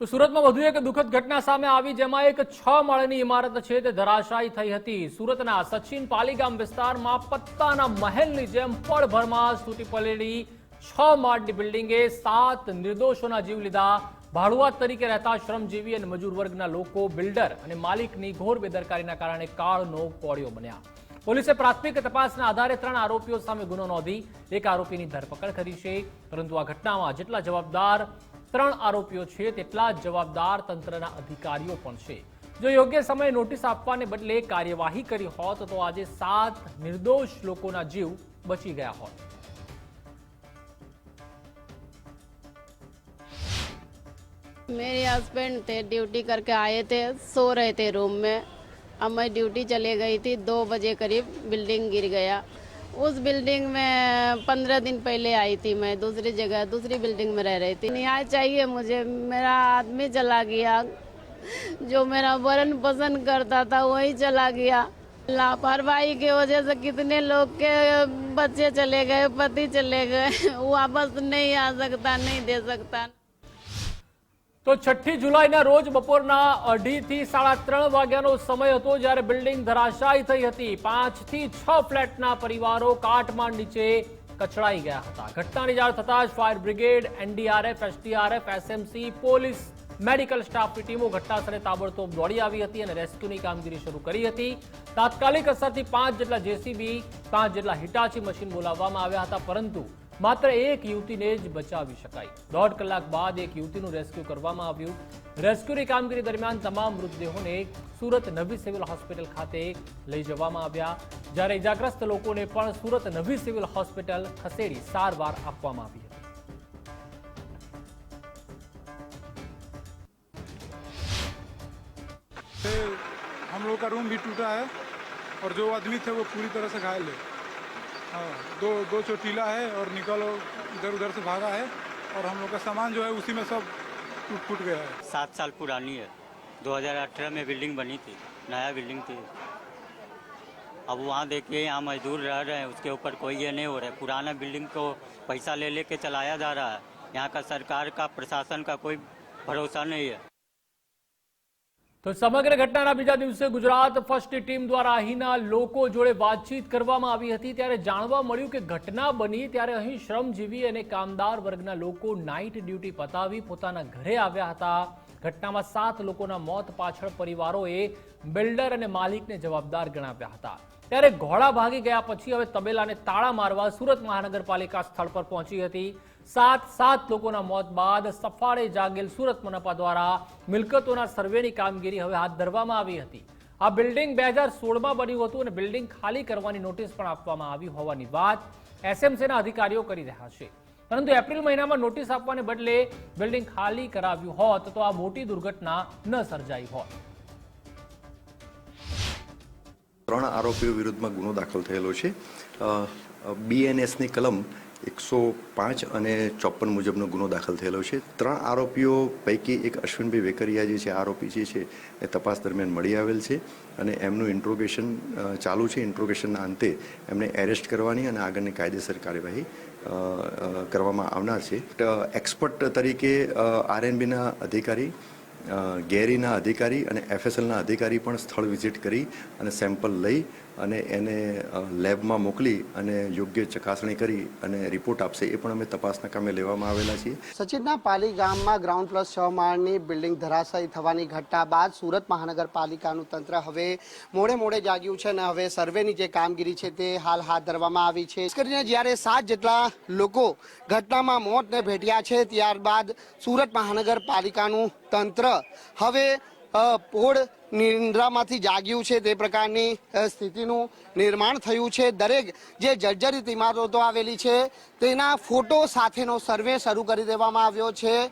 તો સુરતમાં વધુ એક દુઃખદ ઘટના સામે આવી જેમાં એક છ માળની ઇમારત છે તે ધરાશાયી થઈ હતી. સુરતના સચિન પાલીગામ વિસ્તારમાં પત્તાના મહેલની જેમ પળભરમાં તૂટી પડેલી છ માળની બિલ્ડિંગે સાત નિર્દોષોના જીવ લીધા. ભાડુઆત તરીકે રહેતા શ્રમજીવી અને મજૂર વર્ગના લોકો, બિલ્ડર અને માલિકની ઘોર બેદરકારીના કારણે કાળનો કોળિયો બન્યા. પોલીસે પ્રાથમિક તપાસના આધારે ત્રણ આરોપીઓ સામે ગુનો નોંધી, એક આરોપીની ધરપકડ કરી છે. પરંતુ આ ઘટનામાં જેટલા જવાબદાર ત્રણ આરોપીઓ છે તેટલા જ જવાબદાર તંત્રના અધિકારીઓ પણ છે જો યોગ્ય સમયે નોટિસ આપવાને બદલે કાર્યવાહી કરી હોત તો આજે સાત નિર્દોષ લોકોના જીવ બચી ગયા હોત मेरे हस्बैंड थे ड्यूटी करके आए थे सो रहे थे रूम में अब मैं ड्यूटी चले गई थी दो बजे करीब बिल्डिंग गिर गया उस बिल्डिंग में पंद्रह दिन पहले आई थी मैं, दूसरी जगह, दूसरी बिल्डिंग में रह रही थी। न्याय चाहिए मुझे, मेरा आदमी चला गया। जो मेरा वरण पसंद करता था, वही चला गया। लापरवाही की वजह से कितने लोग के बच्चे चले गए, पति चले गए। वापस नहीं आ सकता, नहीं दे सकता। તો છઠ્ઠી જુલાઈના રોજ બપોરના અઢીથી સાડા ત્રણ વાગ્યાનો સમય હતો જ્યારે બિલ્ડિંગ ધરાશાયી થઈ હતી. પાંચથી છ ફ્લેટના પરિવારો કાટમાળ નીચે કચડાઈ ગયા હતા. ઘટનાની જાણ થતાં જ fire brigade, NDRF, SDRF, SMC, police, medical સ્ટાફની ટીમો ઘટનાસ્થળે તાબડતોબ દોડી આવી હતી અને રેસ્ક્યુની કામગીરી શરૂ કરી હતી. તાત્કાલિક અસરથી પાંચ જેટલા જેસીબી, પાંચ જેટલા હિટાચી મશીન બોલાવવામાં આવ્યા હતા, પરંતુ માત્ર એક યુવતીને જ બચાવી શકાઈ દોઢ કલાક બાદ એક યુવતીનું રેસ્ક્યુ કરવામાં આવ્યું રેસ્ક્યુની કામગીરી દરમિયાન તમામ મૃતદેહોને સુરત નવી સિવિલ હોસ્પિટલ ખાતે લઈ જવામાં આવ્યા જ્યારે ઇજાગ્રસ્ત લોકોને પણ સુરત નવી સિવિલ હોસ્પિટલ ખસેડી સારવાર આપવામાં આવી હતી से हम लोग का रूम भी टूटा है और जो आदमी थे वो पूरी तरह से घायल है हाँ दो दो चोटीला है और निकलो इधर उधर से भागा है और हम लोग का सामान जो है उसी में सब टूट फूट गया है। सात साल पुरानी है। 2018 में बिल्डिंग बनी थी, नया बिल्डिंग थी। अब वहाँ देखिए, यहाँ मजदूर रह रहे हैं, उसके ऊपर कोई ये नहीं हो रहा है। पुराना बिल्डिंग को पैसा ले लेके चलाया जा रहा है। यहाँ का सरकार का, प्रशासन का कोई भरोसा नहीं है। તો સમગ્ર ઘટનાના બીજા દિવસે ગુજરાત ફર્સ્ટ ટીમ દ્વારા અહીંના લોકો જોડે વાતચીત કરવામાં આવી હતી. ત્યારે જાણવા મળ્યું કે ઘટના બની ત્યારે અહીં શ્રમજીવી અને કામદાર વર્ગના લોકો નાઇટ ડ્યુટી પતાવી પોતાના ઘરે આવ્યા હતા. ઘટનામાં સાત લોકોના મોત પાછળ પરિવારોએ બિલ્ડર અને માલિકને જવાબદાર ગણાવ્યા હતા. ત્યારે ઘોડા ભાગી ગયા પછી હવે તબેલાને તાળા મારવા સુરત મહાનગરપાલિકા સ્થળ પર પહોંચી હતી. સાત સાત લોકોના મોત બાદ સફાળે જાગેલ સુરત મનપા દ્વારા મિલકતોના સર્વેની કામગીરી હવે હાથ ધરવામાં આવી હતી. આ બિલ્ડિંગ બે હજાર સોળમાં બન્યું હતું અને બિલ્ડિંગ ખાલી કરવાની નોટિસ પણ આપવામાં આવી હોવાની વાત એસએમસીના અધિકારીઓ કરી રહ્યા છે. પરંતુ એપ્રિલ મહિનામાં નોટિસ આપવાને બદલે બિલ્ડિંગ ખાલી કરાવ્યું હોત તો આ મોટી દુર્ઘટના ન સર્જાઈ હોત. ત્રણ આરોપીઓ વિરુદ્ધમાં ગુનો દાખલ થયેલો છે. બીએનએસની કલમ એકસો પાંચ અને ચોપન મુજબનો ગુનો દાખલ થયેલો છે. ત્રણ આરોપીઓ પૈકી એક અશ્વિનભાઈ વેકરિયા જે છે, આરોપી જે છે, એ તપાસ દરમિયાન મળી આવેલ છે અને એમનું ઇન્ટ્રોગેશન ચાલુ છે. ઇન્ટ્રોગેશનના અંતે એમને એરેસ્ટ કરવાની અને આગળની કાયદેસર કાર્યવાહી કરવામાં આવનાર છે. એક્સપર્ટ તરીકે આરએનબીના અધિકારી ગેરીના અધિકારી અને એફએસએલના અધિકારી પણ સ્થળ વિઝિટ કરી અને સેમ્પલ લઈ અને એને લેબમાં મોકલી અને યોગ્ય ચકાસણી કરી અને રિપોર્ટ આપશે, એ પણ અમે તપાસના કામે લેવામાં આવેલા છીએ. સચિનના પાલી ગામમાં ગ્રાઉન્ડ પ્લસ છ માળની બિલ્ડિંગ ધરાશાયી થવાની ઘટના બાદ સુરત મહાનગરપાલિકાનું તંત્ર હવે મોડે મોડે જાગ્યું છે અને હવે સર્વેની જે કામગીરી છે તે હાલ હાથ ધરવામાં આવી છે. કરીને જ્યારે સાત જેટલા લોકો ઘટનામાં મોતને ભેટ્યા છે, ત્યારબાદ સુરત મહાનગરપાલિકાનું તંત્ર હવે પોળ નિંદ્રામાંથી જાગ્યું છે તે પ્રકારની સ્થિતિનું નિર્માણ થયું છે. દરેક જે જર્જરિત ઇમારતો આવેલી છે, તેના ફોટો સાથેનો સર્વે શરૂ કરી દેવામાં આવ્યો છે.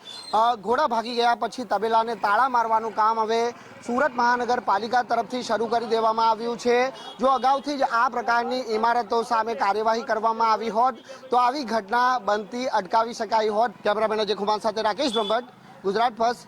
ઘોડા ભાગી ગયા પછી તબેલાને તાળા મારવાનું કામ હવે સુરત મહાનગરપાલિકા તરફથી શરૂ કરી દેવામાં આવ્યું છે. જો અગાઉથી જ આ પ્રકારની ઇમારતો સામે કાર્યવાહી કરવામાં આવી હોત, તો આવી ઘટના બનતી અટકાવી શકાઈ હોત. કેમેરામેન અજય કુમાર સાથે રાકેશ બ્રહ્મભટ્ટ, ગુજરાત ફર્સ્ટ